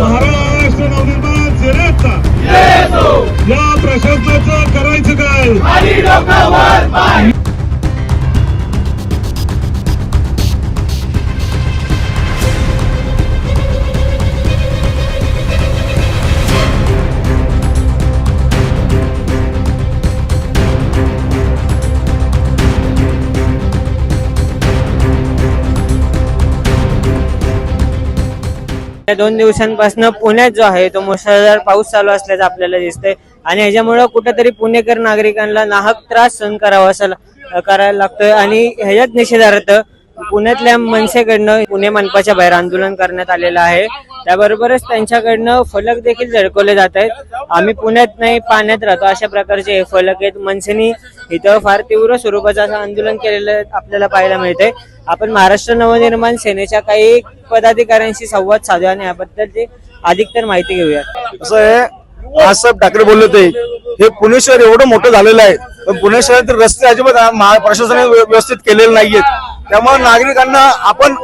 महाराष्ट्र नवनिर्माण सेनेचा. या प्रशासनाचं करायचं काय? या दोन दिवसांपासून पुण्यात जो आहे तो मुसळधार पाऊस चालू असल्याचं आपल्याला दिसतंय. आणि ह्याच्यामुळं कुठेतरी पुणेकर नागरिकांना नाहक त्रास सहन करावा असा करायला लागतोय. आणि ह्याच्यात निषेधार्थ पुण्यातल्या मनसेकडनं पुणे मनपाच्या बाहेर आंदोलन करण्यात आलेलं आहे. त्याबरोबरच त्यांच्याकडनं फलक देखील झळकवले जात आहेत. आम्ही पुण्यात नाही पाण्यात राहतो. अशा प्रकारचे हे फलक आहेत. मनसेनी इथं फार तीव्र स्वरूपाचं असं आंदोलन केलेलं आपल्याला पाहायला मिळतंय. आपण महाराष्ट्र नवनिर्माण सेनेच्या काही पदाधिकाऱ्यांशी संवाद साधूया आणि याबद्दलची अधिक तर माहिती घेऊया असं आहे आज साहेब ठाकरे बोलले होते हे पुणे शहर एवढं मोठं झालेलं आहे पण पुणे शहरातील रस्ते अजिबात प्रशासनाने व्यवस्थित केलेले नाहीयेत. त्यामुळे नागरिकांना आपण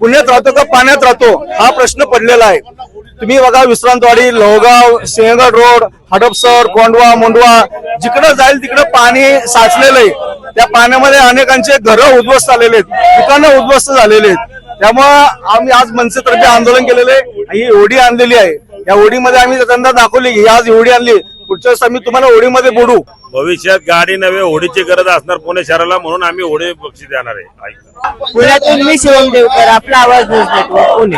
पुण्यात राहतो का पाण्यात राहतो हा प्रश्न पडलेला आहे. तुम्ही बघा विश्रांतवाडी लोहगाव सिंहगड रोड हडपसर कोंडवा मुंडवा जिकडं जाईल तिकडं पाणी साचलेलं आहे. त्या पाण्यामध्ये अनेकांचे घरं उद्ध्वस्त झालेले आहेत दुकानं उद्ध्वस्त झालेले आहेत. त्यामुळं आम्ही आज मनसेतर्फे आंदोलन केलेले आहे. ही ओढी आणलेली आहे. या ओढीमध्ये आम्ही त्यांना दाखवली की ही आज एवढी आणली. पुढच्या वेळेस आम्ही तुम्हाला ओढीमध्ये बुडू भविष्यात गाडी नव्हे होडीची गरज असणार पुणे शहराला म्हणून आम्ही होडी बक्षीस देणार आहे. ऐका. पुण्यातून मी शिवम देवकर आपला आवाज न्यूज नेटवर्क पुणे.